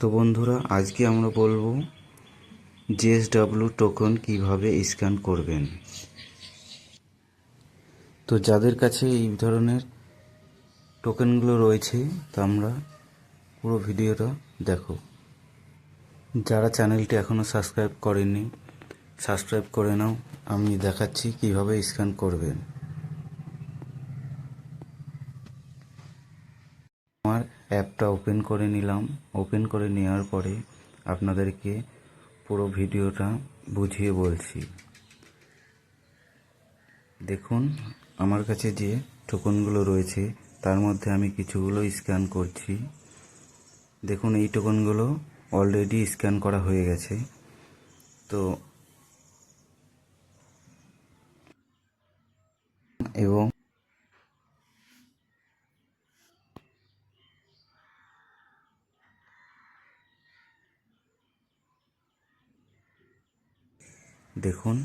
তো বন্ধুরা, আজকে আমরা বলব জেএসডাব্লিউ টোকন কীভাবে স্ক্যান করবেন। তো যাদের কাছে এই ধরনের টোকেনগুলো রয়েছে, তা আমরা পুরো ভিডিওটা দেখো। যারা চ্যানেলটি এখনও সাবস্ক্রাইব করেনি সাবস্ক্রাইব করে নাও। আমি দেখাচ্ছি কীভাবে স্ক্যান করবেন। অ্যাপটা ওপেন করে নিলাম। ওপেন করে নেওয়ার পরে আপনাদেরকে পুরো ভিডিওটা বুঝিয়ে বলছি। দেখুন, আমার কাছে যে টোকনগুলো রয়েছে, তার মধ্যে আমি কিছুগুলো স্ক্যান করছি। দেখুন, এই টোকনগুলো অলরেডি স্ক্যান করা হয়ে গেছে। তো এবং দেখুন,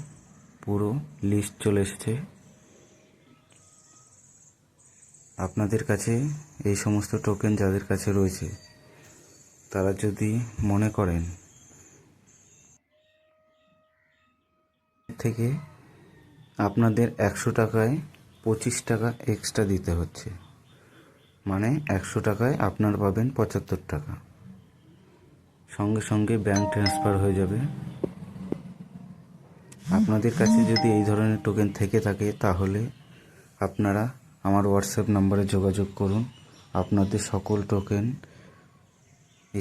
পুরো লিস্ট চলে এসেছে। আপনাদের কাছে এই সমস্ত টোকেন যাদের কাছে রয়েছে, তারা যদি মনে করেন থেকে আপনাদের একশো টাকায় পঁচিশ টাকা এক্সট্রা দিতে হচ্ছে। মানে একশো টাকায় আপনার পাবেন পঁচাত্তর টাকা। সঙ্গে সঙ্গে ব্যাংক ট্রান্সফার হয়ে যাবে। আপনাদের কাছে যদি এই ধরনের টোকেন থেকে থাকে, তাহলে আপনারা আমার হোয়াটসঅ্যাপ নাম্বারে যোগাযোগ করুন। আপনাদের সকল টোকেন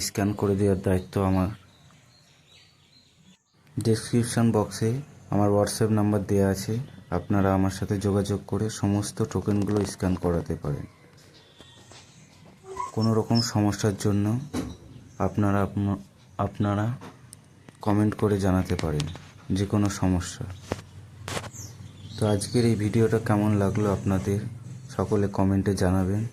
স্ক্যান করে দেওয়ার দায়িত্ব আমার। ডেসক্রিপশন বক্সে আমার হোয়াটসঅ্যাপ নাম্বার দেওয়া আছে। আপনারা আমার সাথে যোগাযোগ করে সমস্ত টোকেনগুলো স্ক্যান করাতে পারেন। কোনো রকম সমস্যার জন্য আপনারা আপনা- আপনারা কমেন্ট করে জানাতে পারেন। যে কোনো সমস্যা। তো আজকের এই ভিডিওটা কেমন লাগল আপনাদের, সকলে কমেন্টে জানাবেন।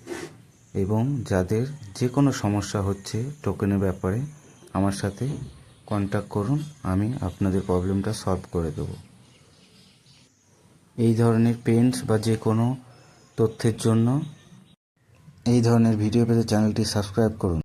এবং যাদের যে কোনো সমস্যা হচ্ছে টোকেনের ব্যাপারে, আমার সাথে কন্ট্যাক্ট করুন, আমি আপনাদের প্রবলেমটা সলভ করে দেবো। এই ধরনের পেন্টস বা যে কোনো তথ্যের জন্য এই ধরনের ভিডিও পেতে চ্যানেলটি সাবস্ক্রাইব করুন।